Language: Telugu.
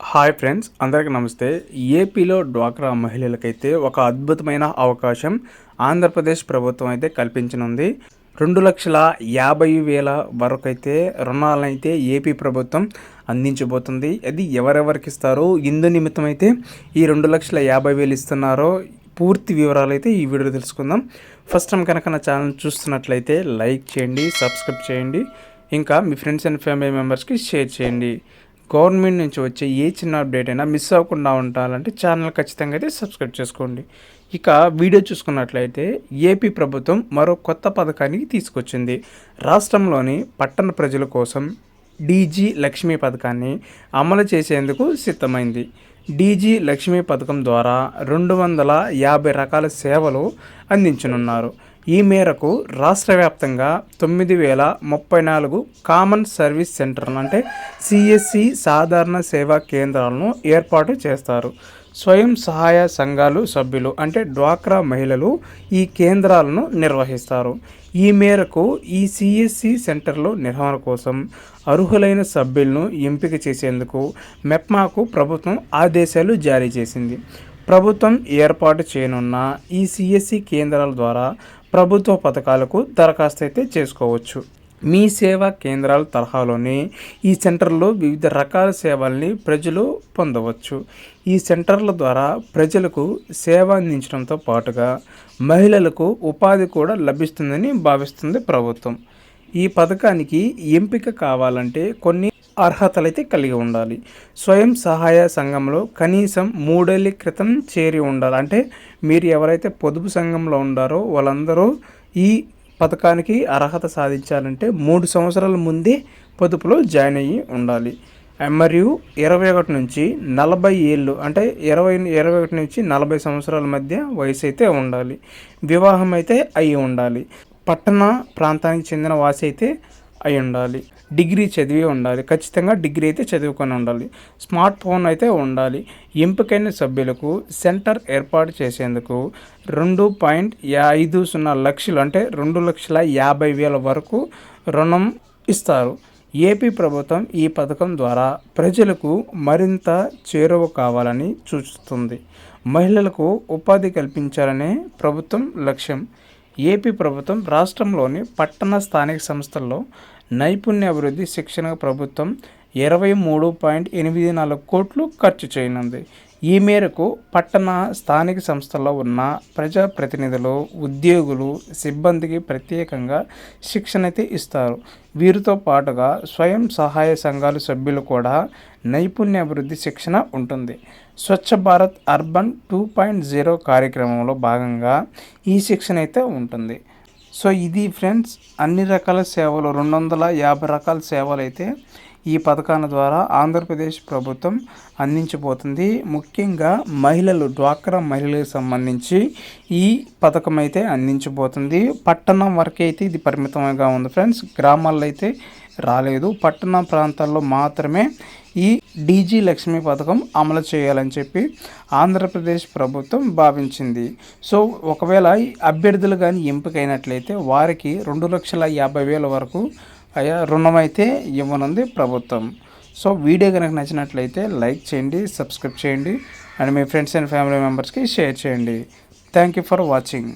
హాయ్ ఫ్రెండ్స్ అందరికీ నమస్తే. ఏపీలో డ్వాక్రా మహిళలకైతే ఒక అద్భుతమైన అవకాశం ఆంధ్రప్రదేశ్ ప్రభుత్వం అయితే కల్పించనుంది. రెండు లక్షల యాభై వేల వరకు అయితే రుణాలనైతే ఏపీ ప్రభుత్వం అందించబోతుంది. అది ఎవరెవరికి ఇస్తారో ఇందు నిమిత్తం అయితే ఈ రెండు లక్షల యాభై వేలు ఇస్తున్నారో పూర్తి వివరాలు అయితే ఈ వీడియో తెలుసుకుందాం. ఫస్ట్ టైం కనుక నా ఛానల్ చూస్తున్నట్లయితే లైక్ చేయండి సబ్స్క్రైబ్ చేయండి. ఇంకా మీ ఫ్రెండ్స్ అండ్ ఫ్యామిలీ మెంబర్స్కి షేర్ చేయండి. గవర్నమెంట్ నుంచి వచ్చే ఏ చిన్న అప్డేట్ అయినా మిస్ అవ్వకుండా ఉండాలంటే ఛానల్ ఖచ్చితంగా అయితే సబ్స్క్రైబ్ చేసుకోండి. ఇక వీడియో చూసుకున్నట్లయితే ఏపీ ప్రభుత్వం మరో కొత్త పథకానికి తీసుకొచ్చింది. రాష్ట్రంలోని పట్టణ ప్రజల కోసం డీజీ లక్ష్మీ పథకాన్ని అమలు చేసేందుకు సిద్ధమైంది. డీజీ లక్ష్మీ పథకం ద్వారా రెండు వందల యాభై రకాల సేవలు అందించనున్నారు. ఈ మేరకు రాష్ట్ర వ్యాప్తంగా తొమ్మిది వేల ముప్పై నాలుగు కామన్ సర్వీస్ సెంటర్లు అంటే సిఎస్సి సాధారణ సేవా కేంద్రాలను ఏర్పాటు చేస్తారు. స్వయం సహాయ సంఘాలు సభ్యులు అంటే డ్వాక్రా మహిళలు ఈ కేంద్రాలను నిర్వహిస్తారు. ఈ మేరకు ఈ సిఎస్సి సెంటర్లో నిర్వహణ కోసం అర్హులైన సభ్యులను ఎంపిక చేసేందుకు మెప్మాకు ప్రభుత్వం ఆదేశాలు జారీ చేసింది. ప్రభుత్వం ఏర్పాటు చేయనున్న ఈ సిఎస్సి కేంద్రాల ద్వారా ప్రభుత్వ పథకాలకు దరఖాస్తు అయితే చేసుకోవచ్చు. మీ సేవా కేంద్రాల తరహాలోనే ఈ సెంటర్లో వివిధ రకాల సేవల్ని ప్రజలు పొందవచ్చు. ఈ సెంటర్ల ద్వారా ప్రజలకు సేవ అందించడంతో పాటుగా మహిళలకు ఉపాధి కూడా లభిస్తుందని భావిస్తుంది ప్రభుత్వం. ఈ పథకానికి ఎంపిక కావాలంటే కొన్ని అర్హతలైతే కలిగి ఉండాలి. స్వయం సహాయ సంఘంలో కనీసం మూడేళ్ళ క్రితం చేరి ఉండాలి. అంటే మీరు ఎవరైతే పొదుపు సంఘంలో ఉండారో వాళ్ళందరూ ఈ పథకానికి అర్హత సాధించాలంటే మూడు సంవత్సరాల ముందే పొదుపులో జాయిన్ అయ్యి ఉండాలి. మరియు ఇరవై ఒకటి నుంచి నలభై ఏళ్ళు అంటే ఇరవై ఇరవై ఒకటి నుంచి నలభై సంవత్సరాల మధ్య వయసు అయితే ఉండాలి. వివాహం అయితే అయి ఉండాలి. పట్టణ ప్రాంతానికి చెందిన వాసి అయితే అయి ఉండాలి. డిగ్రీ చదివి ఉండాలి. ఖచ్చితంగా డిగ్రీ అయితే చదువుకొని ఉండాలి. స్మార్ట్ ఫోన్ అయితే ఉండాలి. ఎంపికైన సభ్యులకు సెంటర్ ఏర్పాటు చేసేందుకు రెండు పాయింట్ ఐదు సున్నా లక్షలు అంటే రెండు లక్షల యాభై వేల వరకు రుణం ఇస్తారు. ఏపీ ప్రభుత్వం ఈ పథకం ద్వారా ప్రజలకు మరింత చేరువ కావాలని సూచిస్తుంది మహిళలకు ఉపాధి కల్పించాలనే ప్రభుత్వం లక్ష్యం. ఏపీ ప్రభుత్వం రాష్ట్రంలోని పట్టణ స్థానిక సంస్థల్లో నైపుణ్య అభివృద్ధి శిక్షణ ప్రభుత్వం ఇరవై మూడు పాయింట్ ఎనిమిది నాలుగు కోట్లు ఖర్చు చేయనుంది. ఈ మేరకు పట్టణ స్థానిక సంస్థల్లో ఉన్న ప్రజాప్రతినిధులు ఉద్యోగులు సిబ్బందికి ప్రత్యేకంగా శిక్షణ అయితే ఇస్తారు. వీరితో పాటుగా స్వయం సహాయ సంఘాల సభ్యులు కూడా నైపుణ్యాభివృద్ధి శిక్షణ ఉంటుంది. Swachh Bharat urban two point zero కార్యక్రమంలో భాగంగా ఈ శిక్షణ అయితే ఉంటుంది. సో ఇది ఫ్రెండ్స్ అన్ని రకాల సేవలు రెండు వందల యాభై రకాల సేవలు అయితే ఈ పథకాల ద్వారా ఆంధ్రప్రదేశ్ ప్రభుత్వం అందించబోతుంది. ముఖ్యంగా మహిళలు డ్వాక్రా మహిళలకు సంబంధించి ఈ పథకం అయితే అందించబోతుంది. పట్టణం వరకే అయితే ఇది పరిమితంగా ఉంది ఫ్రెండ్స్. గ్రామాల్లో అయితే రాలేదు. పట్టణ ప్రాంతాల్లో మాత్రమే ఈ డీజీ లక్ష్మి పథకం అమలు చేయాలని చెప్పి ఆంధ్రప్రదేశ్ ప్రభుత్వం భావించింది. సో ఒకవేళ అభ్యర్థులు కానీ ఎంపికైనట్లయితే వారికి రెండు లక్షల యాభై వేల వరకు అయా రుణం అయితే ఇవ్వనుంది ప్రభుత్వం. సో వీడియో కనుక నచ్చినట్లయితే లైక్ చేయండి సబ్స్క్రైబ్ చేయండి అండ్ మీ ఫ్రెండ్స్ అండ్ ఫ్యామిలీ మెంబర్స్కి షేర్ చేయండి. Thank you for watching.